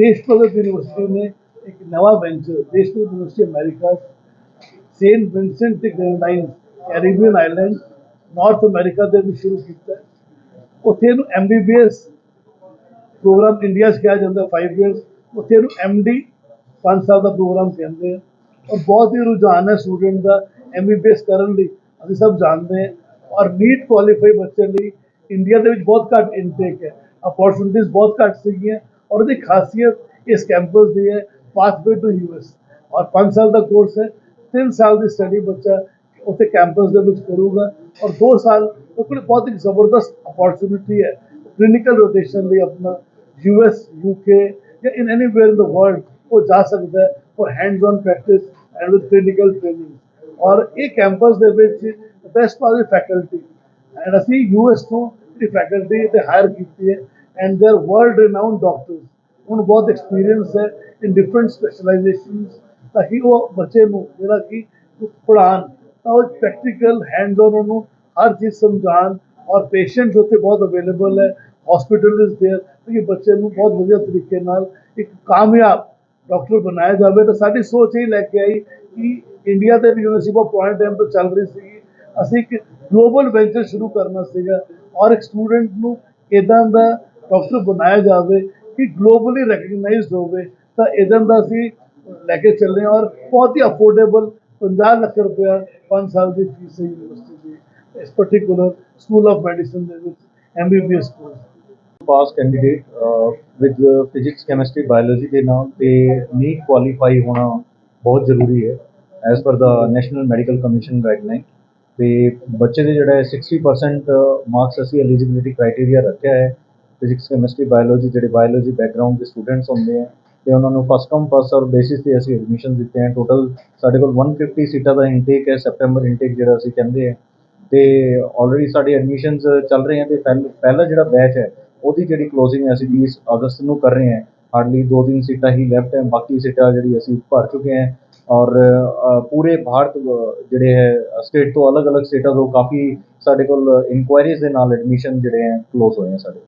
ਦੇਸ਼ਭਗਤ university ਨੇ ਇੱਕ ਨਵਾਂ venture Desh Bhagat university America Saint Vincent ਤੇ Grenadine Caribbean island North America ਦੇ ਵੀ ਸ਼ੁਰੂ ਕੀਤਾ ਉੱਥੇ ਇਹਨੂੰ ਐਮਬੀਬੀਐਸ ਪ੍ਰੋਗਰਾਮ ਇੰਡੀਆ 'ਚ ਕਿਹਾ ਜਾਂਦਾ 5 ਇਅਰਸ ਉੱਥੇ ਇਹਨੂੰ ਐਮਡੀ 5 ਸਾਲ ਦਾ ਪ੍ਰੋਗਰਾਮ ਕਹਿੰਦੇ ਆ ਔਰ ਬਹੁਤ ਹੀ ਰੁਝਾਨ ਹੈ ਸਟੂਡੈਂਟ ਦਾ ਐਮਬੀਬੀਐਸ ਕਰਨ ਲਈ ਅਸੀਂ ਸਭ ਜਾਣਦੇ ਹਾਂ ਔਰ ਨੀਟ ਕੁਆਲੀਫਾਈ ਬੱਚੇ ਲਈ ਇੰਡੀਆ ਦੇ ਵਿੱਚ ਬਹੁਤ ਘੱਟ ਇਨਟੇਕ ਹੈ ਅਪੋਰਚੁਨਿਟੀਜ਼ ਬਹੁਤ ਘੱਟ ਸੀਗੀਆਂ ਔਰ ਉਹਦੀ ਖਾਸੀਅਤ ਇਸ ਕੈਂਪਸ ਦੀ ਹੈ ਪਾਥਵੇ ਟੂ ਯੂਐਸ ਔਰ 5 ਸਾਲ ਦਾ ਕੋਰਸ ਹੈ 3 ਸਾਲ ਦੀ ਸਟੱਡੀ ਬੱਚਾ ਉੱਥੇ ਕੈਂਪਸ ਦੇ ਵਿੱਚ ਕਰੂਗਾ ਔਰ 2 ਸਾਲ ਉਹ ਕੋਲ ਬਹੁਤ ਹੀ ਜ਼ਬਰਦਸਤ ਅਪੋਰਚੁਨਿਟੀ ਹੈ ਕਲੀਨਿਕਲ ਰੋਟੇਸ਼ਨ ਲਈ ਆਪਣਾ ਯੂਐਸ ਯੂਕੇ ਜਾਂ ਇਨ ਐਨੀਵੇਅਰ ਇਨ ਦ ਵਰਲਡ ਉਹ ਜਾ ਸਕਦਾ ਹੈ for hands on practice and with clinical training ਔਰ ਇਹ ਕੈਂਪਸ ਦੇ ਵਿੱਚ ਬੈਸਟ ਪਾਸ ਫੈਕਲਟੀ ਐਂਡ ਅਸੀਂ ਯੂਐਸ ਤੋਂ ਜਿਹੜੀ ਫੈਕਲਟੀ ਤੇ ਹਾਇਰ ਕੀਤੀ ਹੈ and they are world renowned doctors ਉਹਨੂੰ ਬਹੁਤ ਐਕਸਪੀਰੀਅੰਸ ਹੈ ਇਨ ਡਿਫਰੈਂਟ ਸਪੈਸ਼ਲਾਈਜੇਸ਼ਨਸ ਤਾਂ ਕਿ ਉਹ ਬੱਚੇ ਨੂੰ ਜਿਹੜਾ ਕਿ ਪੜ੍ਹਾਉਣ ਤਾਂ ਉਹ ਪ੍ਰੈਕਟੀਕਲ ਹੈਂਡਸ ਔਨ ਉਹਨੂੰ ਹਰ ਚੀਜ਼ ਸਮਝਾਉਣ ਔਰ ਪੇਸ਼ੈਂਟਸ ਉੱਥੇ ਬਹੁਤ ਅਵੇਲੇਬਲ ਹੈ ਹਸਪੀਟਲ ਇਜ਼ देयर ਤਾਂ ਕਿ ਬੱਚੇ ਨੂੰ ਬਹੁਤ ਵਧੀਆ ਤਰੀਕੇ ਨਾਲ ਇੱਕ ਕਾਮਯਾਬ ਡਾਕਟਰ ਬਣਾਇਆ ਜਾਵੇ ਤਾਂ ਸਾਡੀ ਸੋਚ ਇਹ ਲੈ ਕੇ ਆਈ ਕਿ ਇੰਡੀਆ ਦੇ ਵੀ ਯੂਨੀਵਰਸਿਟੀ ਆਫ ਪੁਆਇੰਟ ਟਾਈਮ ਤੋਂ ਚੱਲ ਰਹੀ ਸੀ ਅਸੀਂ ਇੱਕ ਗਲੋਬਲ ਵੈਂਚਰ ਸ਼ੁਰੂ ਕਰਨਾ ਸੀਗਾ ਔਰ ਇੱਕ ਸਟੂਡੈਂਟ ਨੂੰ ਇਦਾਂ ਦਾ ਡਾਕਟਰ ਬਣਾਇਆ ਜਾਵੇ ਕਿ ਗਲੋਬਲੀ ਰੈਕਗਨਾਈਜ਼ਡ ਹੋਵੇ, ਤਾਂ ਇਦਾਂ ਦਾ ਅਸੀਂ ਲੈ ਕੇ ਚੱਲੇ ਔਰ ਬਹੁਤ ਹੀ ਅਫੋਰਡੇਬਲ 50 ਲੱਖ ਰੁਪਇਆ 5 ਸਾਲ ਦੀ ਫੀਸ ਹੈ ਯੂਨੀਵਰਸਿਟੀ ਦੀ, ਇਸ ਪਾਰਟਿਕੂਲਰ ਸਕੂਲ ਆਫ ਮੈਡੀਸਨ ਦੇ ਵਿੱਚ MBBS course pass candidate with physics chemistry biology ਦੇ ਨਾਲ ਤੇ ਨੀਟ ਕੁਆਲੀਫਾਈ ਹੋਣਾ ਬਹੁਤ ਜ਼ਰੂਰੀ ਹੈ ਐਸ ਪਰ ਦਾ ਨੈਸ਼ਨਲ ਮੈਡੀਕਲ ਕਮਿਸ਼ਨ ਗਾਈਡਲਾਈਨ ਤੇ ਬੱਚੇ ਦੇ ਜਿਹੜਾ ਹੈ 60% ਮਾਰਕਸ ਅਸੀਂ ਐਲੀਜੀਬਿਲਿਟੀ ਕ੍ਰਾਈਟੇਰੀਆ ਰੱਖਿਆ ਹੈ ਫਿਜ਼ਿਕਸ ਕੈਮਿਸਟਰੀ ਬਾਇਓਲੋਜੀ ਜਿਹੜੇ ਬਾਇਓਲੋਜੀ ਬੈਕਗ੍ਰਾਉਂਡ ਦੇ ਸਟੂਡੈਂਟਸ ਹੁੰਦੇ ਆ, ਤੇ ਉਹਨਾਂ ਨੂੰ first come first serve basis ਤੇ ਅਸੀਂ ਐਡਮਿਸ਼ਨ ਦਿੱਤੇ ਹਨ ਟੋਟਲ ਸਾਡੇ ਕੋਲ 150 ਸੀਟਾਂ ਦਾ ਇਨਟੇਕ ਹੈ ਸੈਪਟੈਂਬਰ ਇਨਟੇਕ ਜਿਹੜਾ ਅਸੀਂ ਕਹਿੰਦੇ ਆ। ਤੇ ਆਲਰੇਡੀ ਸਾਡੇ ਐਡਮਿਸ਼ਨਸ ਚੱਲ ਰਹੇ ਆ ਤੇ ਪਹਿਲ- ਪਹਿਲਾ ਜਿਹੜਾ ਬੈਚ ਹੈ, ਉਹਦੀ ਜਿਹੜੀ ਕਲੋਜ਼ਿੰਗ ਹੈ, ਅਸੀਂ 20 ਅਗਸਤ ਨੂੰ ਕਰ ਰਹੇ ਹਾਂ ਹਾਰਡਲੀ ਦੋ ਤਿੰਨ ਸੀਟਾਂ ਹੀ ਲੈਫਟ ਹੈ, ਬਾਕੀ ਸੀਟਾਂ ਜਿਹੜੀ ਅਸੀਂ ਭਰ ਚੁੱਕੇ ਹਾਂ ਔਰ ਪੂਰੇ ਭਾਰਤ ਜਿਹੜੇ ਹੈ ਸਟੇਟ ਤੋਂ ਅਲੱਗ-ਅਲੱਗ ਸਟੇਟਾਂ ਤੋਂ ਕਾਫੀ ਸਾਡੇ ਕੋਲ ਇਨਕੁਆਇਰੀਜ਼ ਦੇ ਨਾਲ ਐਡਮਿਸ਼ਨ ਜਿਹੜੇ ਹੈ ਕਲੋਜ਼ ਹੋਏ ਆ ਸਾਡੇ।